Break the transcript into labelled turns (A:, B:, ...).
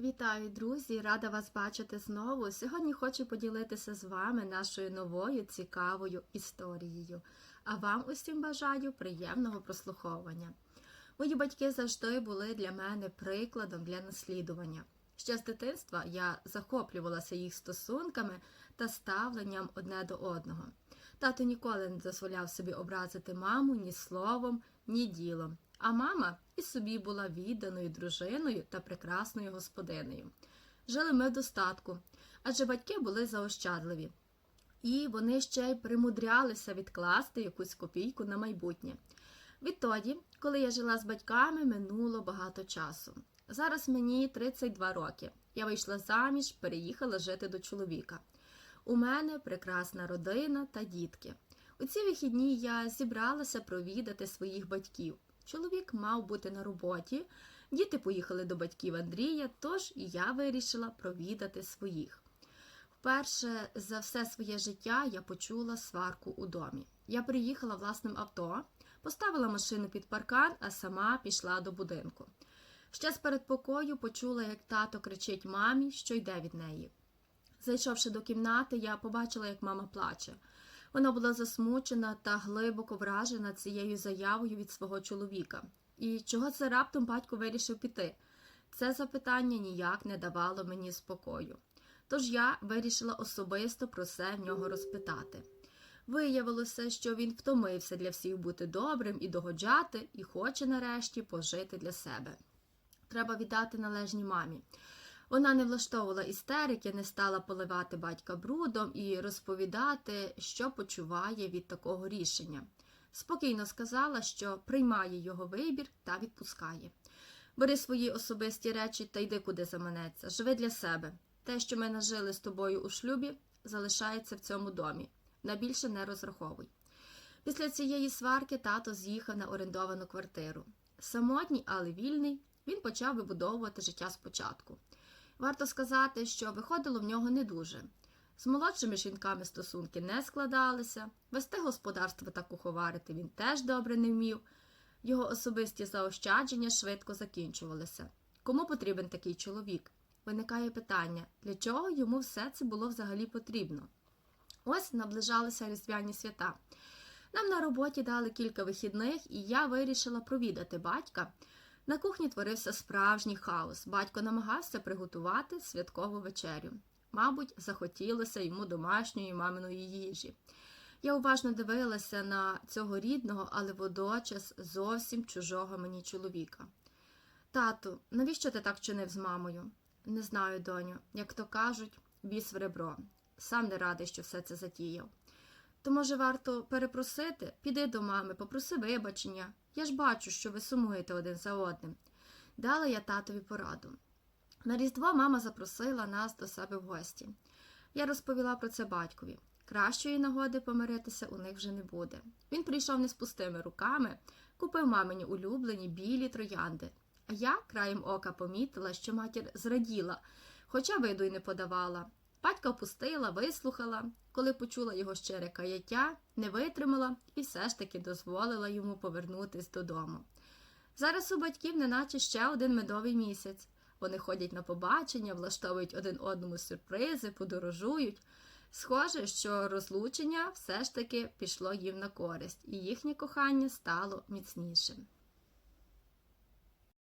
A: Вітаю, друзі! Рада вас бачити знову. Сьогодні хочу поділитися з вами нашою новою цікавою історією. А вам усім бажаю приємного прослуховування. Мої батьки завжди були для мене прикладом для наслідування. Ще з дитинства я захоплювалася їх стосунками та ставленням одне до одного. Тато ніколи не дозволяв собі образити маму ні словом, ні ділом. А мама і собі була відданою дружиною та прекрасною господинею. Жили ми в достатку, адже батьки були заощадливі, і вони ще й примудрялися відкласти якусь копійку на майбутнє. Відтоді, коли я жила з батьками, минуло багато часу. Зараз мені 32 роки. Я вийшла заміж, переїхала жити до чоловіка. У мене прекрасна родина та дітки. У ці вихідні я зібралася провідати своїх батьків. Чоловік мав бути на роботі, діти поїхали до батьків Андрія, тож і я вирішила провідати своїх. Вперше за все своє життя я почула сварку у домі. Я приїхала власним авто, поставила машину під паркан, а сама пішла до будинку. Ще з передпокою почула, як тато кричить мамі, що йде від неї. Зайшовши до кімнати, я побачила, як мама плаче. Вона була засмучена та глибоко вражена цією заявою від свого чоловіка. І чого це раптом батько вирішив піти? Це запитання ніяк не давало мені спокою. Тож я вирішила особисто про це в нього розпитати. Виявилося, що він втомився для всіх бути добрим і догоджати, і хоче нарешті пожити для себе. Треба віддати належні мамі. Вона не влаштовувала істерики, не стала поливати батька брудом і розповідати, що почуває від такого рішення. Спокійно сказала, що приймає його вибір та відпускає. Бери свої особисті речі та йди куди заманеться. Живи для себе. Те, що ми нажили з тобою у шлюбі, залишається в цьому домі. На більше не розраховуй. Після цієї сварки тато з'їхав на орендовану квартиру. Самотній, але вільний, він почав вибудовувати життя спочатку. Варто сказати, що виходило в нього не дуже. З молодшими жінками стосунки не складалися, вести господарство та куховарити він теж добре не вмів. Його особисті заощадження швидко закінчувалися. Кому потрібен такий чоловік? Виникає питання, для чого йому все це було взагалі потрібно? Ось наближалися різдвяні свята. Нам на роботі дали кілька вихідних, і я вирішила провідати батька. На кухні творився справжній хаос. Батько намагався приготувати святкову вечерю. Мабуть, захотілося йому домашньої маминої їжі. Я уважно дивилася на цього рідного, але водночас зовсім чужого мені чоловіка. Тату, навіщо ти так чинив з мамою? Не знаю, доню, як то кажуть, біс в ребро. Сам не радий, що все це затіяв. То, може, варто перепросити? Піди до мами, попроси вибачення. Я ж бачу, що ви сумуєте один за одним. Дала я татові пораду. На Різдво мама запросила нас до себе в гості. Я розповіла про це батькові. Кращої нагоди помиритися у них вже не буде. Він прийшов не з пустими руками, купив мамині улюблені білі троянди. А я краєм ока помітила, що матір зраділа, хоча виду й не подавала. Батька впустила, вислухала, коли почула його щире каяття, не витримала і все ж таки дозволила йому повернутись додому. Зараз у батьків неначе ще один медовий місяць. Вони ходять на побачення, влаштовують один одному сюрпризи, подорожують. Схоже, що розлучення все ж таки пішло їм на користь, і їхнє кохання стало міцнішим.